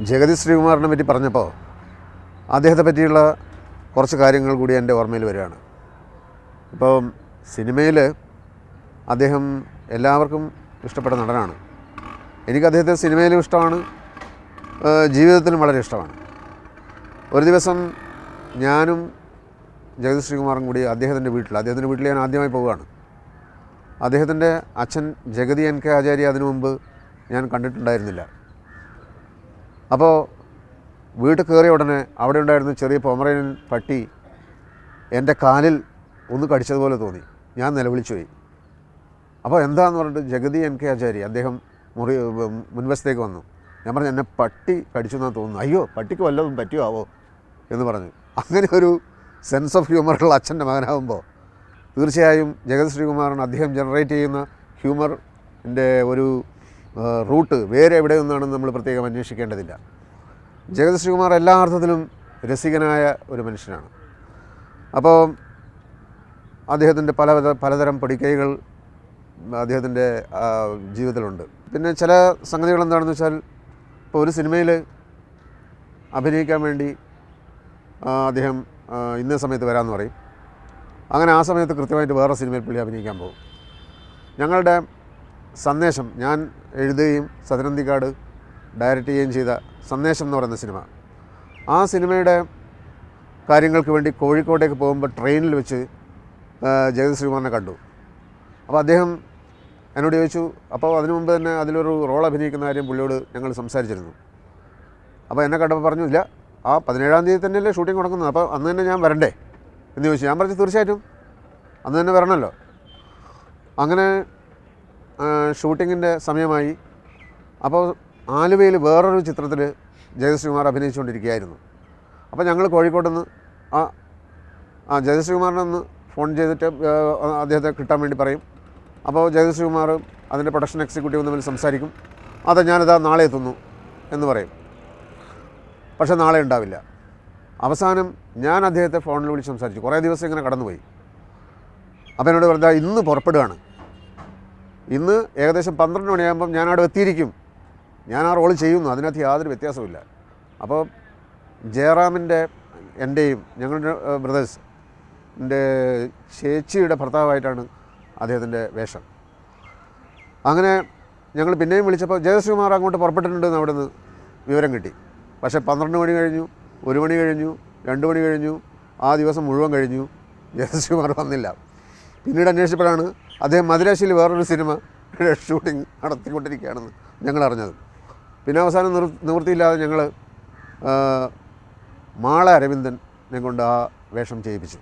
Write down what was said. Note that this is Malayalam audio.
ജഗതി ശ്രീകുമാറിനെ പറ്റി പറഞ്ഞപ്പോൾ അദ്ദേഹത്തെ പറ്റിയുള്ള കുറച്ച് കാര്യങ്ങൾ കൂടി എന്റെ ഓർമ്മയിൽ വരികയാണ്. ഇപ്പോൾ സിനിമയിൽ അദ്ദേഹം എല്ലാവർക്കും ഇഷ്ടപ്പെട്ട നടനാണ്. എനിക്ക് അദ്ദേഹത്തെ സിനിമയിലും ഇഷ്ടമാണ് ജീവിതത്തിലും വളരെ ഇഷ്ടമാണ്. ഒരു ദിവസം ഞാനും ജഗതി ശ്രീകുമാറും കൂടി അദ്ദേഹത്തിന്റെ വീട്ടിൽ അദ്ദേഹത്തിന്റെ വീട്ടിൽ ഞാൻ ആദ്യമായി പോവുകയാണ്. അദ്ദേഹത്തിന്റെ അച്ഛൻ ജഗതി എൻ കെ ആചാര്യ അതിനു മുമ്പ് ഞാൻ കണ്ടിട്ടുണ്ടായിരുന്നില്ല. അപ്പോൾ വീട്ടിൽ കയറിയ ഉടനെ അവിടെ ഉണ്ടായിരുന്ന ചെറിയ പൊമറേനിയൻ പട്ടി എന്റെ കാലിൽ ഒന്ന് കടിച്ചതുപോലെ തോന്നി. ഞാൻ നിലവിളിച്ചു പോയി. അപ്പോൾ എന്താന്ന് പറഞ്ഞിട്ട് ജഗതി എൻ കെ ആചാര്യ അദ്ദേഹം മുറി മുൻവശത്തേക്ക് വന്നു. ഞാൻ പറഞ്ഞു എന്നെ പട്ടി കടിച്ചു എന്നാണ് തോന്നുന്നു. അയ്യോ പട്ടിക്ക് വല്ലതും പറ്റിയോ ആവോ എന്ന് പറഞ്ഞു. അങ്ങനെ ഒരു സെൻസ് ഓഫ് ഹ്യൂമറുള്ള അച്ഛന്റെ മകനാകുമ്പോൾ തീർച്ചയായും ജഗത് ശ്രീകുമാറിന് അദ്ദേഹം ജനറേറ്റ് ചെയ്യുന്ന ഹ്യൂമർ ഹ്യൂമറിന്റെ ഒരു റൂട്ട് വേറെ എവിടെ നിന്നാണെന്ന് നമ്മൾ പ്രത്യേകം അന്വേഷിക്കേണ്ടതില്ല. ജഗത് ശ്രീകുമാർ എല്ലാ അർത്ഥത്തിലും രസികനായ ഒരു മനുഷ്യനാണ്. അപ്പോൾ അദ്ദേഹത്തിന്റെ പല പലതരം പൊടിക്കൈകൾ അദ്ദേഹത്തിന്റെ ജീവിതത്തിലുണ്ട്. പിന്നെ ചില സംഗതികൾ എന്താണെന്ന് വെച്ചാൽ ഇപ്പോൾ ഒരു സിനിമയിൽ അഭിനയിക്കാൻ വേണ്ടി അദ്ദേഹം ഇന്ന സമയത്ത് വരാമെന്ന് പറയും. അങ്ങനെ ആ സമയത്ത് കൃത്യമായിട്ട് വേറെ സിനിമയിൽ പുള്ളി അഭിനയിക്കാൻ പോകും. ഞങ്ങളുടെ സന്ദേശം ഞാൻ എഴുതുകയും സദനന്തിക്കാട് ഡയറക്റ്റ് ചെയ്യുകയും ചെയ്ത സന്ദേശം എന്ന് പറയുന്ന സിനിമ. ആ സിനിമയുടെ കാര്യങ്ങൾക്ക് വേണ്ടി കോഴിക്കോട്ടേക്ക് പോകുമ്പോൾ ട്രെയിനിൽ വെച്ച് ജഗത് ശ്രീകുമാറിനെ കണ്ടു. അപ്പോൾ അദ്ദേഹം എന്നോട് ചോദിച്ചു അപ്പോൾ അതിനു മുമ്പ് തന്നെ അതിലൊരു റോൾ അഭിനയിക്കുന്ന കാര്യം പുള്ളിയോട് ഞങ്ങൾ സംസാരിച്ചിരുന്നു. അപ്പോൾ എന്നെ കണ്ടപ്പോൾ പറഞ്ഞു ഇല്ല ആ പതിനേഴാം തീയതി തന്നെയല്ലേ ഷൂട്ടിംഗ് തുടങ്ങുന്നത്. അപ്പോൾ അന്ന് തന്നെ ഞാൻ വരണ്ടേ? എന്ന് ചോദിച്ചു. ഞാൻ പറഞ്ഞു തീർച്ചയായിട്ടും. അന്ന് തന്നെ വരണമല്ലോ. അങ്ങനെ ഷൂട്ടിങ്ങിന്റെ സമയമായി. അപ്പോൾ ആലുവയിൽ വേറൊരു ചിത്രത്തിൽ ജയശ്രീകുമാർ അഭിനയിച്ചുകൊണ്ടിരിക്കുകയായിരുന്നു. അപ്പോൾ ഞങ്ങൾ കോഴിക്കോട്ട് നിന്ന് ആ ആ ജയശ്രീകുമാറിനെ ഒന്ന് ഫോൺ ചെയ്തിട്ട് അദ്ദേഹത്തെ കിട്ടാൻ വേണ്ടി പറയും. അപ്പോൾ ജയശ്രീകുമാർ അതിന്റെ പ്രൊഡക്ഷൻ എക്സിക്യൂട്ടീവ് തമ്മിൽ സംസാരിക്കും. അതെ ഞാനിതാ നാളെ എത്തുന്നു എന്ന് പറയും. പക്ഷേ നാളെ ഉണ്ടാവില്ല. അവസാനം ഞാൻ അദ്ദേഹത്തെ ഫോണിൽ വിളിച്ച് സംസാരിച്ചു. കുറേ ദിവസം ഇങ്ങനെ കടന്നുപോയി. അപ്പോൾ എന്നോട് പറഞ്ഞാൽ ഇന്ന് പുറപ്പെടുകയാണ്. ഇന്ന് ഏകദേശം പന്ത്രണ്ട് മണിയാകുമ്പം ഞാൻ അവിടെ എത്തിയിരിക്കും. ഞാൻ ആ റോൾ ചെയ്യുന്നു. അതിനകത്ത് യാതൊരു വ്യത്യാസമില്ല അപ്പോൾ ജയറാമിന്റെ എന്റെയും ഞങ്ങളുടെ ബ്രദേഴ്സ് ചേച്ചിയുടെ ഭർത്താവായിട്ടാണ് അദ്ദേഹത്തിന്റെ വേഷം. അങ്ങനെ ഞങ്ങൾ പിന്നെയും വിളിച്ചപ്പോൾ ജയശ്രീകുമാർ അങ്ങോട്ട് പുറപ്പെട്ടിട്ടുണ്ടെന്ന് അവിടെ നിന്ന് വിവരം കിട്ടി. പക്ഷേ പന്ത്രണ്ട് മണി കഴിഞ്ഞു ഒരു മണി കഴിഞ്ഞു രണ്ട് മണി കഴിഞ്ഞു ആ ദിവസം മുഴുവൻ കഴിഞ്ഞു. ജയശ്രീകുമാർ വന്നില്ല. പിന്നീട് അന്വേഷിച്ചപ്പോഴാണ് അദ്ദേഹം മദിരാശിയിൽ വേറൊരു സിനിമ ഷൂട്ടിംഗ് നടത്തിക്കൊണ്ടിരിക്കുകയാണെന്ന് ഞങ്ങൾ അറിഞ്ഞത്. പിന്നെ അവസാനം നിർ നിവൃത്തിയില്ലാതെ ഞങ്ങൾ മാള അരവിന്ദനെ കൊണ്ട് ആ വേഷം ചെയ്യിപ്പിച്ചു.